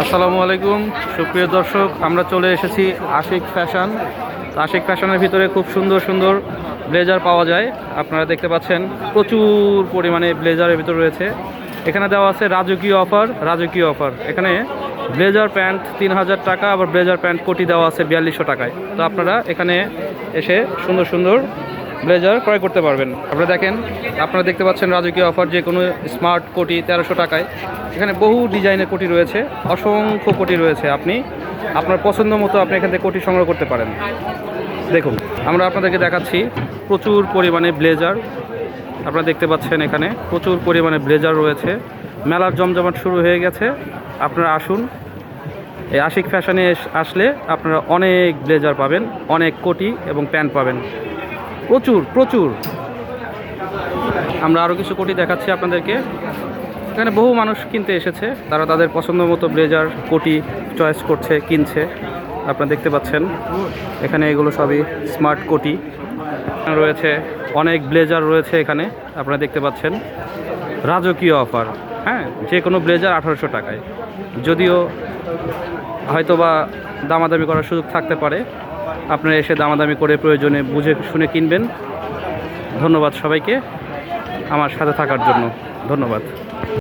আসসালামু আলাইকুম, সুপ্রিয় দর্শক, আমরা চলে এসেছি আশিক ফ্যাশন। আশিক ফ্যাশনের ভিতরে খুব সুন্দর সুন্দর ব্লেজার পাওয়া যায়। আপনারা দেখতে পাচ্ছেন প্রচুর পরিমাণে ব্লেজারের ভিতর রয়েছে। এখানে দেওয়া আছে রাজকীয় অফার রাজকীয় অফার। এখানে ব্লেজার প্যান্ট তিন হাজার টাকা, আবার ব্লেজার প্যান্ট কোটি দেওয়া আছে বিয়াল্লিশশো টাকায়। তো আপনারা এখানে এসে সুন্দর সুন্দর ব্লেজার ক্রয় করতে পারবেন। আপনারা দেখেন, আপনারা দেখতে পাচ্ছেন রাজকীয় অফার যে কোনো স্মার্ট কোটি তেরোশো টাকায়। এখানে বহু ডিজাইনের কোটি রয়েছে, অসংখ্য কোটি রয়েছে আপনি, আপনার পছন্দ মতো আপনি এখান থেকে কোটি সংগ্রহ করতে পারেন। দেখুন, আমরা আপনাদেরকে দেখাচ্ছি প্রচুর পরিমাণে ব্লেজার। আপনারা দেখতে পাচ্ছেন এখানে প্রচুর পরিমাণে ব্লেজার রয়েছে। মেলার জমজমাট শুরু হয়ে গেছে। আপনারা আসুন, এই আশিক ফ্যাশনে আসলে আপনারা অনেক ব্লেজার পাবেন, অনেক কোটি এবং প্যান্ট পাবেন। প্রচুর প্রচুর। আমরা আরও কিছু কোটি দেখাচ্ছি আপনাদেরকে। এখানে বহু মানুষ কিনতে এসেছে। তারা তাদের পছন্দ মতো ব্লেজার, কোটি চয়েস করছে, কিনছে। আপনারা দেখতে পাচ্ছেন, এখানে এগুলো সবই স্মার্ট কোটি। রয়েছে অনেক ব্লেজার রয়েছে এখানে, আপনারা দেখতে পাচ্ছেন। রাজকীয় অফার হ্যাঁ যে কোনো ব্লেজার আঠারোশো টাকায়। যদিও হয়তো বা দামাদামি করার সুযোগ থাকতে পারে আপনারা এসে দামাদামি করে প্রয়োজনে বুঝে শুনে কিনবেন। ধন্যবাদ সবাইকে আমার সাথে থাকার জন্য। ধন্যবাদ।